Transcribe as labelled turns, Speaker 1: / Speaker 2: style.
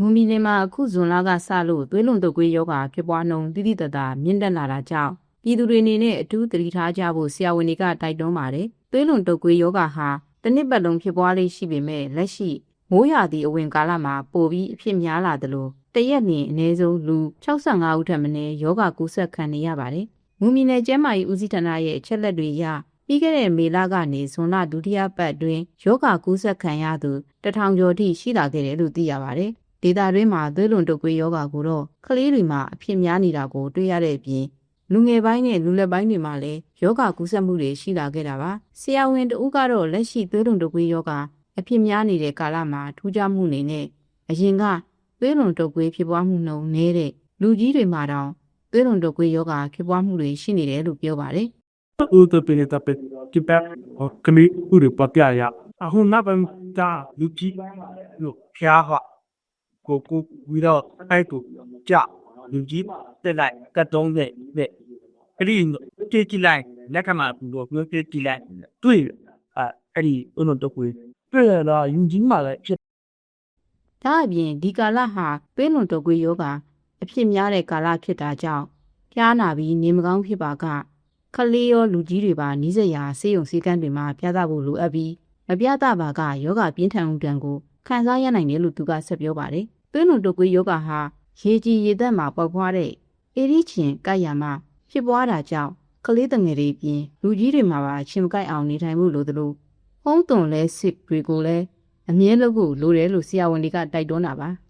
Speaker 1: မွန်ပြည်နယ်မှာအခုဇွန်လကစလို့သွေးလွန်တုပ်ကွေးယောဂါဖြစ်ပွားနှုန်းတိတိတတ်တာမြင့်တက်လာတာကြောင့်ပြည်သူတွေအနေနဲ့အထူးသတိထားကြဖို့ဆရာဝန်တွေကတိုက်တွန်းပါတယ်။သွေးလွန်တုပ်ကွေးယောဂါဟာတစ်နှစ်ပတ်လုံးဖြစ်ပွားလေးရှိပေမဲ့လက်ရှိမိုးရာသီအဝင်ကာလမှာပိုပြီးအဖြစ်များလာသလိုတရက်လျင်အနည်းဆုံးလူ65ဦးထက်မနည်းယောဂါကူးစက်ခံနေရပါတယ်။မွန်ပြည်နယ်ကျန်းမာရေးဦးစီးဌာနရဲ့အချက်လက်တွေအရပြီးခဲ့တဲ့မေလကနေဇွန်လဒုတိယပတ်အတွင်းယောဂါကူးစက်ခံရသူတထောင်ကျော်ထိရှိလာခဲ့တယ်လို့သိရပါတယ်။ ဒေတာတွင်းမှာသွေးလွန်တုပ်ကွေးယောဂါကိုတော့ကလေးတွေမှာအဖြစ်များနေတာကိုတွေ့ရတဲ့အပြင်လူငယ်ပိုင်းနဲ့လူလက်ပိုင်းတွေမှာလည်းယောဂါကူးစက်မှုတွေရှိလာခဲ့တာပါ။ဆရာဝန်တဦးကတော့လက်ရှိသွေးလွန်တုပ်ကွေးယောဂါအဖြစ်များနေတဲ့ကာလမှာထူးခြားမှုအနေနဲ့အရင်ကသွေးလွန်တုပ်ကွေးဖြစ်ပွားမှုနှုန်းနည်းတဲ့လူကြီးတွေမှာတောင်သွေးလွန်တုပ်ကွေးယောဂါဖြစ်ပွားမှုတွေရှိနေတယ်လို့ပြောပါတယ်။
Speaker 2: ဦးတပင်းတပင်းဒီပကမီဦးရပပြရအခုနပန်တာလူကြီးလို့ဖျားဟာ ကိုကိုဝီတော့အဲ့တူကြလူကြီးတက်လိုက်ကတ်တုံးတဲ့တဲ့အဲ့ဒီကြည့်ကြည့်လိုက်လက်ကမှဘူးတော့ပြောကြည့်ကြည့်လိုက်တွေ့အဲ့အဲ့ဒီဦးတော့တော့ကိုတွေ့ရတော့ယူကြီးမှလည်းဖြစ်
Speaker 1: ဒါအပြင်ဒီကာလဟာသွေးလွန်တုပ်ကွေးယောဂါအဖြစ်များတဲ့ကာလဖြစ်တာကြောင့်ဖျားနာပြီးနေမကောင်းဖြစ်ပါကခလေးရောလူကြီးတွေပါနီးစပ်ရာဆေးရုံဆေးကန်းတွေမှာပြသဖို့လိုအပ်ပြီးမပြသပါကယောဂပြင်းထန်မှုတံကိုခံစားရနိုင်တယ်လို့သူကဆက်ပြောပါတယ်။ သွေးလွန်တုပ်ကွေးယောဂါဟာရေကြီးရေသက်မှာပေါက်ဖွားတဲ့အေရီချင်ကိုက်ရမှာဖြစ်ပွားတာကြောင့်ကလေးတငယ်တွေပြင်လူကြီးတွေမှာပါအချင်းမကိုက်အောင်နေထိုင်မှုလိုသလိုဟုံးသွန်လဲစစ်တွေကိုလည်းအမြဲလုပ်ဖို့လိုတယ်လို့ဆရာဝန်တွေကတိုက်တွန်းတာပါ။